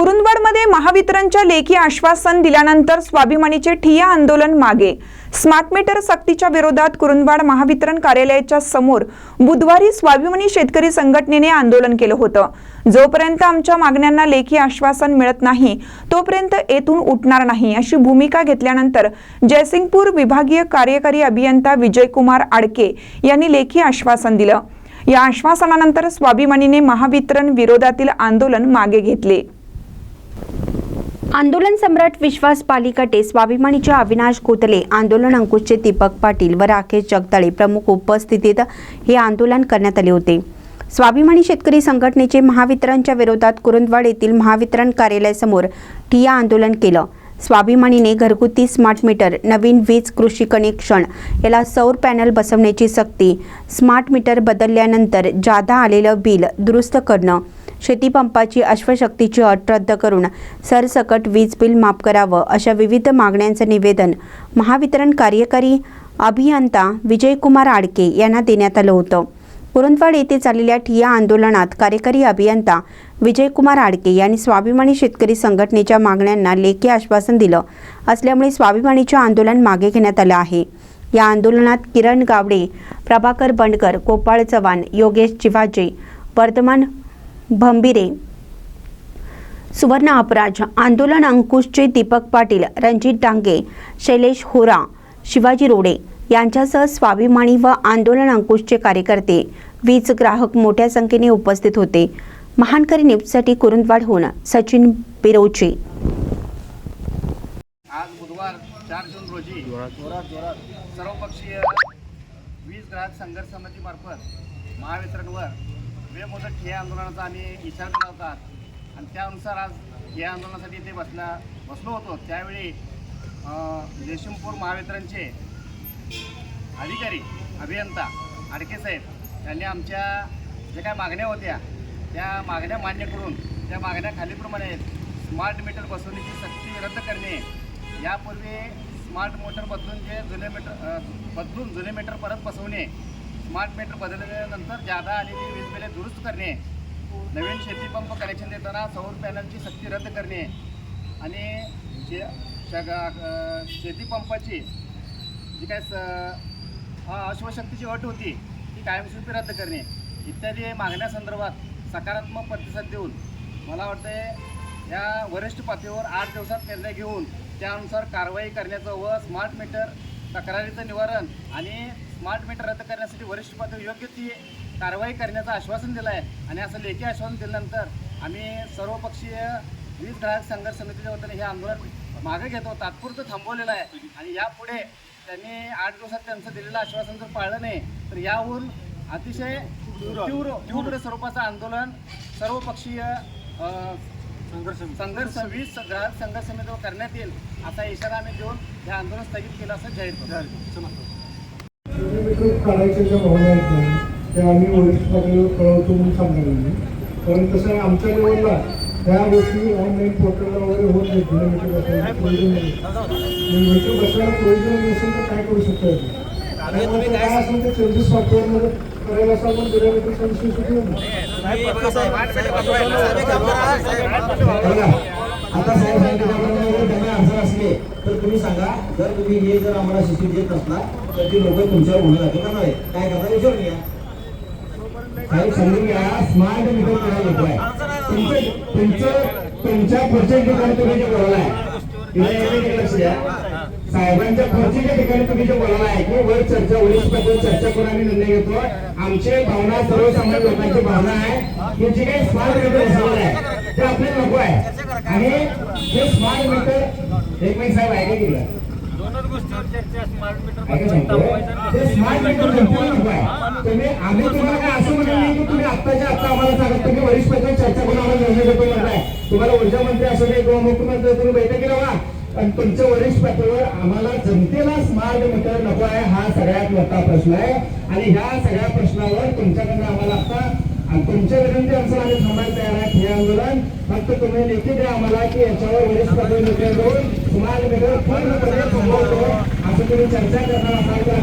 कुरुंदवाडमध्ये महावितरणच्या लेखी आश्वासन दिल्यानंतर स्वाभिमानीचे ठिय्या आंदोलन मागे. स्मार्ट मीटर सक्तीच्या विरोधात कुरुंदवाड महावितरण कार्यालयाच्या समोर बुधवारी स्वाभिमानी शेतकरी संघटनेने आंदोलन केलं होतं. जोपर्यंत आमच्या मागण्यांना लेखी आश्वासन मिळत नाही तोपर्यंत येथून उठणार नाही अशी भूमिका घेतल्यानंतर जयसिंगपूर विभागीय कार्यकारी अभियंता विजयकुमार आडके यांनी लेखी आश्वासन दिलं. या आश्वासनानंतर स्वाभिमानीने महावितरण विरोधातील आंदोलन मागे घेतले. आंदोलन सम्राट विश्वास पालिकाटे स्वाभिमानीचे अविनाश कोतले आंदोलन अंकुशचे दीपक पाटील व राकेश जगदाळे प्रमुख उपस्थितीत हे आंदोलन करण्यात आले होते. स्वाभिमानी शेतकरी संघटनेचे महावितरणच्या विरोधात कुरुंदवाड येथील महावितरण कार्यालयासमोर ठिया आंदोलन केलं. स्वाभिमानीने घरगुती स्मार्ट मीटर नवीन वीज कृषी कनेक्शन याला सौर पॅनल बसवण्याची सक्ती स्मार्ट मीटर बदलल्यानंतर जादा आलेलं बिल दुरुस्त करणं शेतीपंपाची अश्वशक्तीची अट रद्द करून सरसकट वीज बिल माफ करावं अशा विविध मागण्यांचं निवेदन महावितरण कार्यकारी अभियंता विजयकुमार आडके यांना देण्यात आलं होतं. पुरंदवाड येथे चाललेल्या ठिया आंदोलनात कार्यकारी अभियंता विजयकुमार आडके यांनी स्वाभिमानी शेतकरी संघटनेच्या मागण्यांना लेखी आश्वासन दिलं असल्यामुळे स्वाभिमानीचे आंदोलन मागे घेण्यात आलं आहे. या आंदोलनात किरण गावडे प्रभाकर बंडकर गोपाळ चव्हाण योगेश चिवाजे वर्धमान भंबिरे. सुवर्ण अपराज आंदोलन अंकुशचे दीपक पाटील रणजित डांगे शैलेश होरा शिवाजी रोडे यांच्यासह स्वाभिमानी व आंदोलन अंकुशचे कार्यकर्ते वीज ग्राहक मोठ्या संख्येने उपस्थित होते. महानकरी न्यूजसाठी कुरुंदवाडहून सचिन बिरोचे आज बुधवार चार जून रोजी सर्वपक्षीय वीज ग्राहक संघर्ष समितीमार्फत महावितरणवर बेमुदत ठिय्या आंदोलनाचा आम्ही इशारा दिला होता. आणि त्यानुसार आज ठिय्या आंदोलनासाठी ते बसला बसलो होतो. त्यावेळी अं, महावितरणचे अधिकारी अभियंता आडके साहेब यांनी आमच्या ज्या काय मागण्या होत्या त्या मागण्या मान्य करून त्या मागण्या खालीप्रमाणे आहेत. स्मार्ट मीटर बसवण्याची सक्ती रद्द करणे. यापूर्वी स्मार्ट मोटर बदलून जे जुने मीटर बदलून जुने मीटर परत बसवणे. स्मार्ट मीटर बदलल्यानंतर जादा आलेली वीज बिले दुरुस्त करणे. नवीन शेतीपंप कनेक्शन देताना सौर पॅनलची सक्ती रद्द करणे. आणि जे शग शेतीपंपाची जी काय स अश्वशक्तीची अट होती ती कायमस्वरूपी रद्द करणे. इत्यादी मागण्यासंदर्भात सकारात्मक प्रतिसाद देऊन मला वाटतं या वरिष्ठ पातळीवर आठ दिवसात निर्णय घेऊन त्यानुसार कारवाई करण्याचं व स्मार्ट मीटर तक्रारीचं निवारण आणि स्मार्ट मीटर रद्द करण्यासाठी वरिष्ठ पातळी योग्य ती कारवाई करण्याचं आश्वासन दिलं आहे आणि असं लेखी आश्वासन दिल्यानंतर आम्ही सर्वपक्षीय वीज ग्राहक संघर्ष समितीच्या वतीने हे आंदोलन मागे घेतो तात्पुरतं थांबवलेलं आहे. आणि यापुढे त्यांनी आठ दिवसात त्यांचं दिलेलं आश्वासन जर पाळलं नाही तर याहून अतिशय तीव्र. तीव्र स्वरूपाचं आंदोलन सर्वपक्षीय संघर्ष वीज ग्राहक संघर्ष समितीवर करण्यात येईल असा इशारा आम्ही देऊन हे आंदोलन स्थगित केलं असं जाहीर काढायच्या ज्या भावना आहेत ना त्या आम्ही वरिष्ठ पातळीवर कळवतो म्हणून सांगायला नाही. कारण कसं आहे आमच्या लेवलला त्या गोष्टी ऑनलाईन पोर्टलला वगैरे होत नाही किलोमीटर बसवायला प्रयोजन नाही मीटर बसवायला प्रयोजन नसेल तर काय करू शकतो काय असेल ते चेंजेस सॉफ्टवेअरमध्ये करायला सुटला आता साहेब सांगितल्याप्रमाणे जर त्यांना अडचण असली तर तुम्ही सांगा जर तुम्ही हे जर आम्हाला शिक्षण देत नसला तर ती लोक तुमच्यावर गुन्हा दाखल करणार आहे काय करता? विचारून घ्या. साहेब समजून घ्या स्मार्ट मीटर करायला नको आहे तुमचं तुमचं तुमच्या तुम्ही जे बोलला आहे लक्ष द्या. साहेबांच्या खुर्चीच्या ठिकाणी तुम्ही जे बोलला आहे की वर चर्चा वरिष्ठ पातळीवर चर्चा करून आम्ही निर्णय घेतो आमची भावना सर्वसामान्य लोकांची भावना आहे. की जे काही स्मार्ट मीटर बसवलं आहे ते आपल्याला नको आहे. आणि हे स्मार्ट मीटर एक मिनिट साहेब ऐका ते स्मार्ट मीटर नको आहे. तुम्ही आम्ही तुम्हाला काय असं म्हणलं नाही की तुम्ही आत्ताच्या आत्ता आम्हाला सांगत तुम्ही वरिष्ठ चर्चा करून आम्हाला निर्णय घेतो म्हणताय. तुम्हाला ऊर्जा मंत्री असू दे किंवा मुख्यमंत्री तुम्ही बैठकीला व्हा. आणि तुमच्या वरिष्ठ पातळीवर आम्हाला जनतेला स्मार्ट मीटर नको आहे हा सगळ्यात मोठा प्रश्न आहे. आणि ह्या सगळ्या प्रश्नावर तुमच्याकडनं आम्हाला आता तुमच्या विनंती अनुसार आम्ही थांबायला तयार आहेत हे आंदोलन. फक्त तुम्ही लेखी द्या आम्हाला की याच्यावर वरिष्ठ पातळी निर्णय घेऊन स्मार्ट मीटर पूर्णपणे थांबवतो. असं तुम्ही चर्चा करणार असाल तर